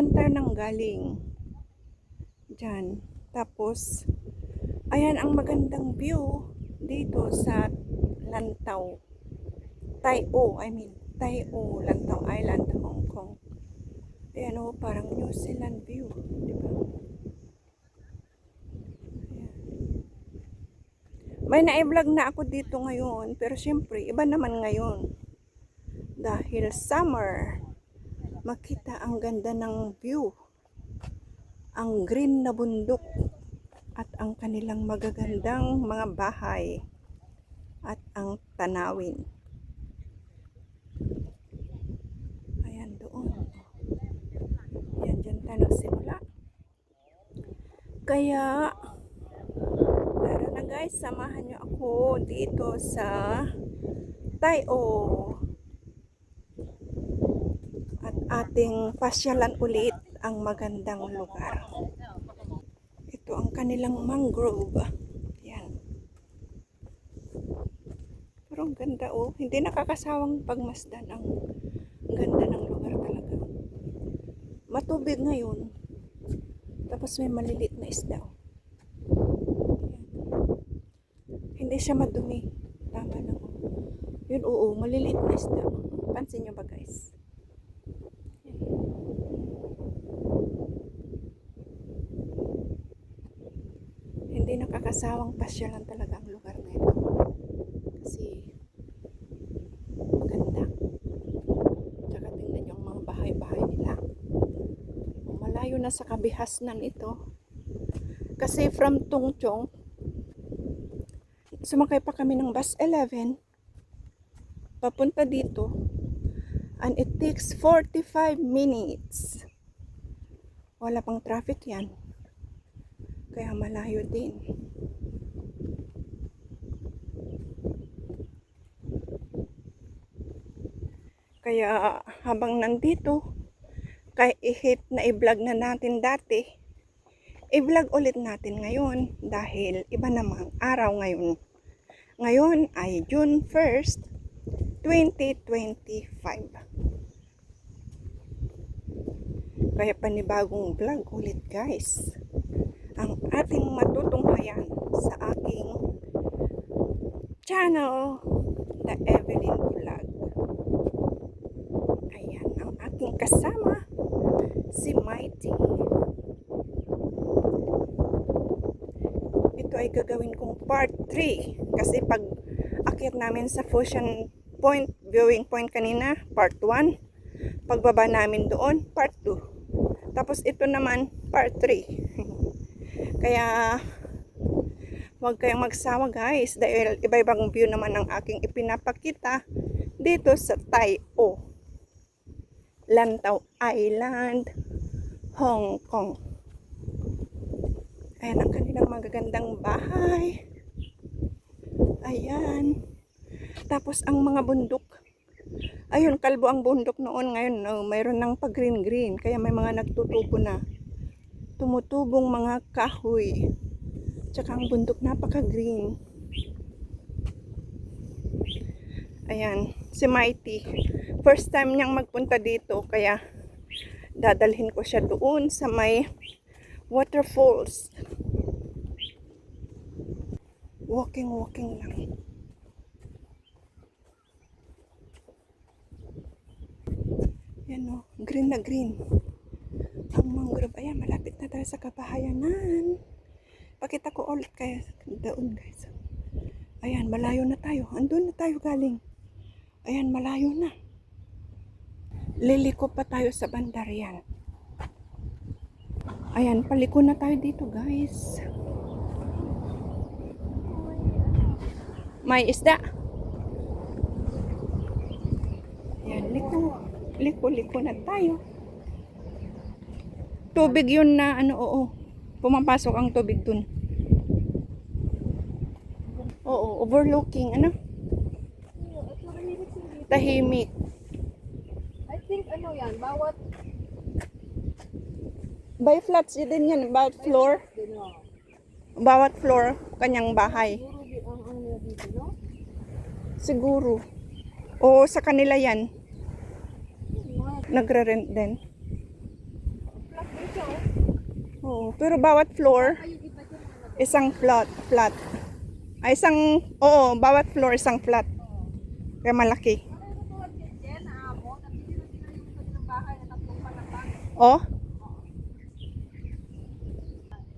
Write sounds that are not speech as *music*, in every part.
dyan tayo galing. Dyan. Tapos, ayan ang magandang view dito sa Lantaw. Tayo, I mean, Tayo, Lantaw Island, Hong Kong. Ayan o, parang New Zealand view. Di ba? May na-vlog na ako dito ngayon, pero syempre, iba naman ngayon. Dahil summer, makita ang ganda ng view. Ang green na bundok at ang kanilang magagandang mga bahay at ang tanawin. Ayan doon. Ayan, dyan tayo nagsimula. Kaya, tara na guys, samahan nyo ako dito sa Tayo at ating pasyalan ulit ang magandang lugar. Ito ang kanilang mangrove. Yan. Pero ang ganda oh. Hindi nakakasawang pagmasdan ang ganda ng lugar talaga. Matubig ngayon. Tapos may maliliit na isda. oh. Hindi siya madumi. Tama na oh. Yun oo, maliliit na isda. Pansin nyo ba guys? Nakakasawang pasyalan talaga ang lugar na ito. Kasi maganda. Tsaka tingnan yung mga bahay-bahay nila. Malayo na sa kabihasnan ito. Kasi from Tungchong, sumakay pa kami ng bus 11 papunta dito and it takes 45 minutes. Wala pang traffic yan. Kaya malayo din. Kaya habang nandito, kay i-hit na i-vlog na natin dati, i-vlog ulit natin ngayon dahil iba namang araw ngayon. Ngayon ay June 1st, 2025. Kaya panibagong vlog ulit guys ang ating matutunghayan sa aking channel, The Evelyn Vlog. Ayan, ang aking kasama, si Mighty. Ito ay gagawin kong part 3 kasi pag akyat namin sa Fusion Point, viewing point kanina, part 1. Pagbaba namin doon, part 2. Tapos ito naman, part 3. Kaya, huwag kayong magsawa guys dahil iba-ibang view naman ang aking ipinapakita dito sa Tayo. Lantaw Island, Hong Kong. Ayan ang kanilang magagandang bahay. Ayan. Tapos ang mga bundok. Ayun, kalbo ang bundok noon. Ngayon, no, mayroon ng pag-green-green. Kaya may mga nagtutubo na tumutubong mga kahoy. Tsaka ang bundok napaka-green. Ayan, si Mighty. First time niyang magpunta dito, kaya dadalhin ko siya doon sa may waterfalls. Walking, walking lang. Yan o, green na green ang mangrove. Ayan, malapit na tayo sa kabahayanan. Pakita ko ulit kaya doon guys. Ayan, malayo na tayo. Andun na tayo galing. Ayan, malayo na. Liliko pa tayo sa bandarian. Ayan, paliko na tayo dito guys. May isda. Ayan, liko. Liko, liko na tayo tubig yun na ano oo. Pumapasok ang tubig dun. Oo overlooking ano? Tahimik. I think ano yan, bawat by flats yun din yan bawat floor. Bawat floor kanyang bahay. Siguro oo sa kanila yan. Nagre-rent din Oo, pero bawat floor, isang flat. flat. Ay, isang, oo, bawat floor, isang flat. Kaya malaki. Oh?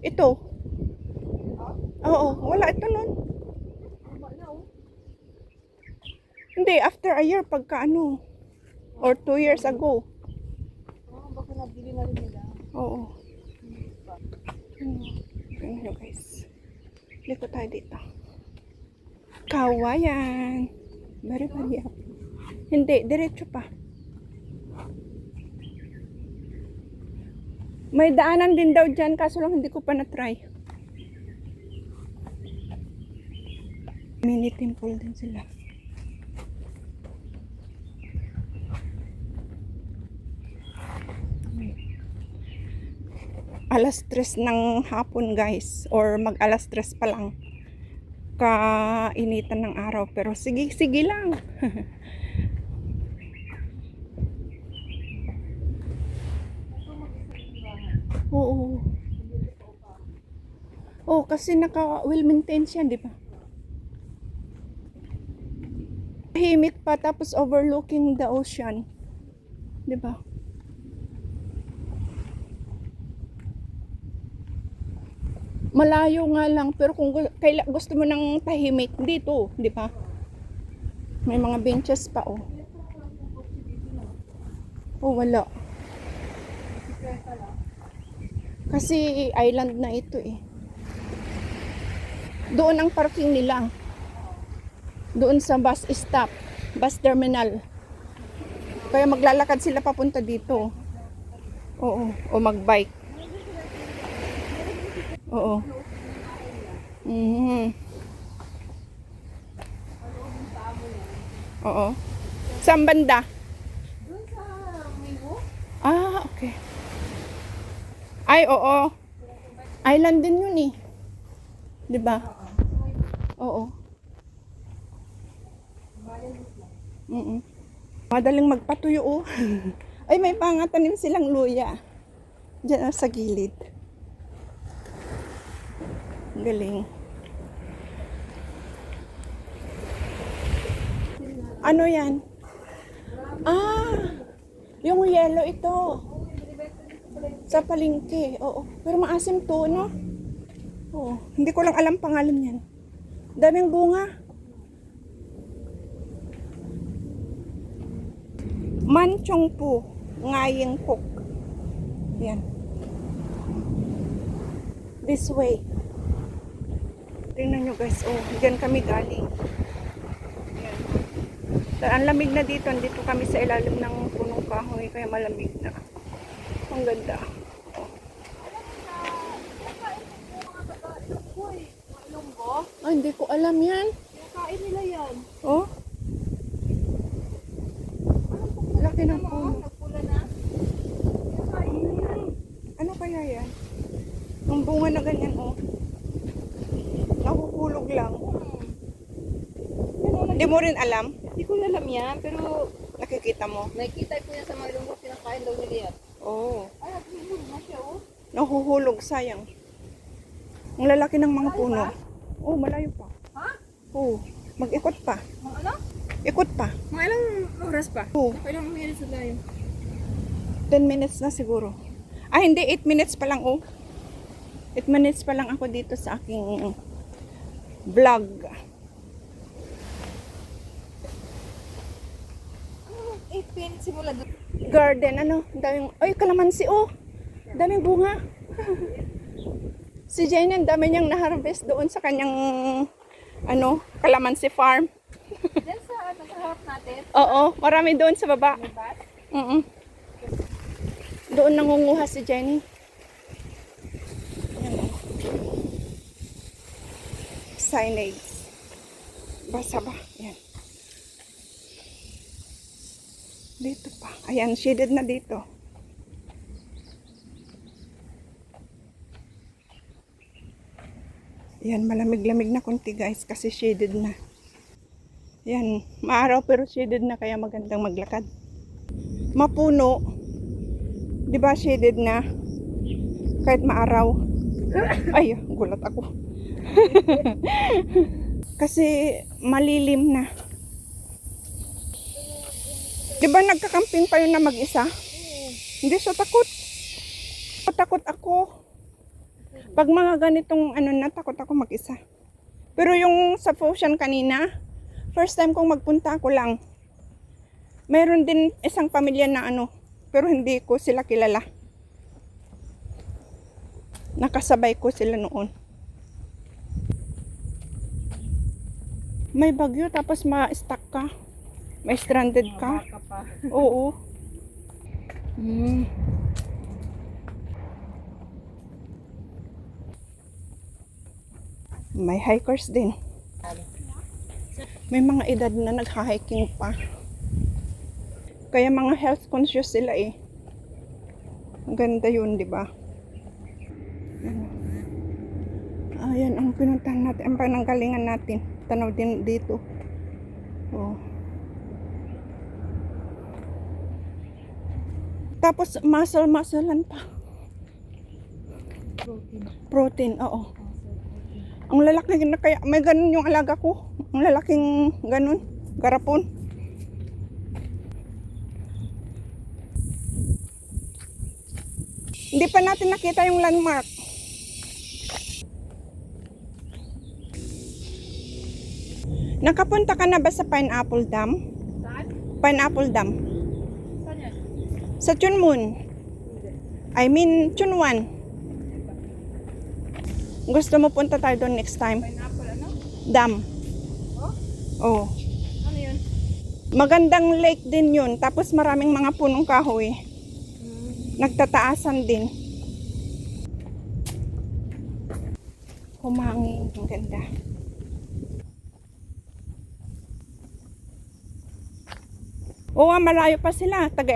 Ito. Oo, wala ito nun. Hindi, after a year, pagka ano, or two years ago. Oh, baka nabili na rin nila. Oo. Tingnan nyo guys. Liko tayo dito. Kawayan. Bari bari up. Hindi, diretso pa. May daanan din daw dyan, kaso lang hindi ko pa na-try. Mini temple din sila. Alas tres ng hapon guys. Or mag alas tres pa lang. Kainitan ng araw. Pero sige sige lang. *laughs* Oo. Oh kasi naka well maintained siya di ba? Tahimik pa tapos overlooking the ocean. Di ba malayo nga lang pero kung kaila, gusto mo ng tahimik dito, di ba? May mga benches pa oh. Oh, wala. Kasi island na ito eh. Doon ang parking nila. Doon sa bus stop, bus terminal. Kaya maglalakad sila papunta dito. Oo, o magbike. Oo. Mhm. Oo. Saan banda? Doon sa Miwo, Ah, okay. Ay, oo. Island din yun eh. 'Di ba? Oo. Mm Madaling magpatuyo oh. *laughs* Ay, may pangatanim silang luya. Diyan ah, sa gilid. Galing. Ano yan? Ah, yung yellow ito. Sa palengke, oo. Pero maasim to, no? Oo. Hindi ko lang alam pangalan yan. Daming bunga. Manchong po. Ngayeng pok. Yan. This way. Tingnan nyo guys. Oh, dyan kami galing. Yan. Ang lamig na dito. Dito kami sa ilalim ng punong kahoy. Kaya malamig na. Ang ganda. Ilonggo, Ay, hindi ko alam yan. yung kain nila yan. Oh, laki ng Ano, puno. Ano kaya yan? Ang bunga na ganyan, oh. Nahuhulog lang. Yan, oh, Hindi mo rin alam? Hindi ko alam yan, pero Nakikita mo? nakikita ko yan sa mga Ilonggo, pinakain daw nila yan. Oo. Oh. Ay, naghihulog na siya, oh. Nahuhulog, sayang. Ang lalaki ng mga puno. Oh, malayo pa. Ha? Oh, mag-ikot pa. Mga ano? Ikot pa. Mga ilang oras pa? Oh, Ilang minutes na tayo? 10 minutes na siguro. Ah, hindi. 8 minutes pa lang, oh. 8 minutes pa lang ako dito sa aking vlog. 8 minutes simula doon. Garden, ano? Daming, ay, kalamansi, oh. Daming bunga. *laughs* si Jane, ang dami niyang na-harvest doon sa kanyang, ano, kalamansi farm. *laughs* Diyan sa, ano, sa harap natin, Oo, marami doon sa baba. Mm Doon nangunguha si Jenny. Ayan o. Signage. Basa ba? Ayan. Dito pa. Ayan, shaded na dito. Ayan, malamig-lamig na konti guys kasi shaded na. Ayan, maaraw pero shaded na kaya magandang maglakad mapuno. 'Di ba shaded na? Kahit maaraw. Ay, gulat ako. *laughs* Kasi malilim na. Di ba nagkakamping pa yun na mag-isa? Hindi siya takot. Takot ako. Pag mga ganitong ano na, takot ako mag-isa. Pero yung sa Ocean kanina, first time kong magpunta ako lang. Meron din isang pamilya na ano, pero hindi ko sila kilala. Nakasabay ko sila noon. May bagyo tapos ma-stuck ka. May stranded ka. Pa. Oo. Mm. May hikers din. May mga edad na nagha-hiking pa. Kaya mga health conscious sila eh. Ang ganda yun, di ba? Ayan ang pinuntahan natin, ang pananggalingan natin. Tanaw din dito. Oh. Tapos muscle-musclean pa. Protein. Protein, oo. Ang lalaki na kaya, may ganun yung alaga ko. Ang lalaking ganun, garapon. Hindi pa natin nakita yung landmark. Nakapunta ka na ba sa Pineapple Dam? Saan? Pineapple Dam. Sa Chunmun. I mean, Chunwan. Gusto mo punta tayo doon next time? Pineapple ano? Dam. Oh? Oh. Ano yun? Magandang lake din yun. Tapos maraming mga punong kahoy. Nagtataasan din. Humangin. Ang ganda. Oo, malayo pa sila. Taga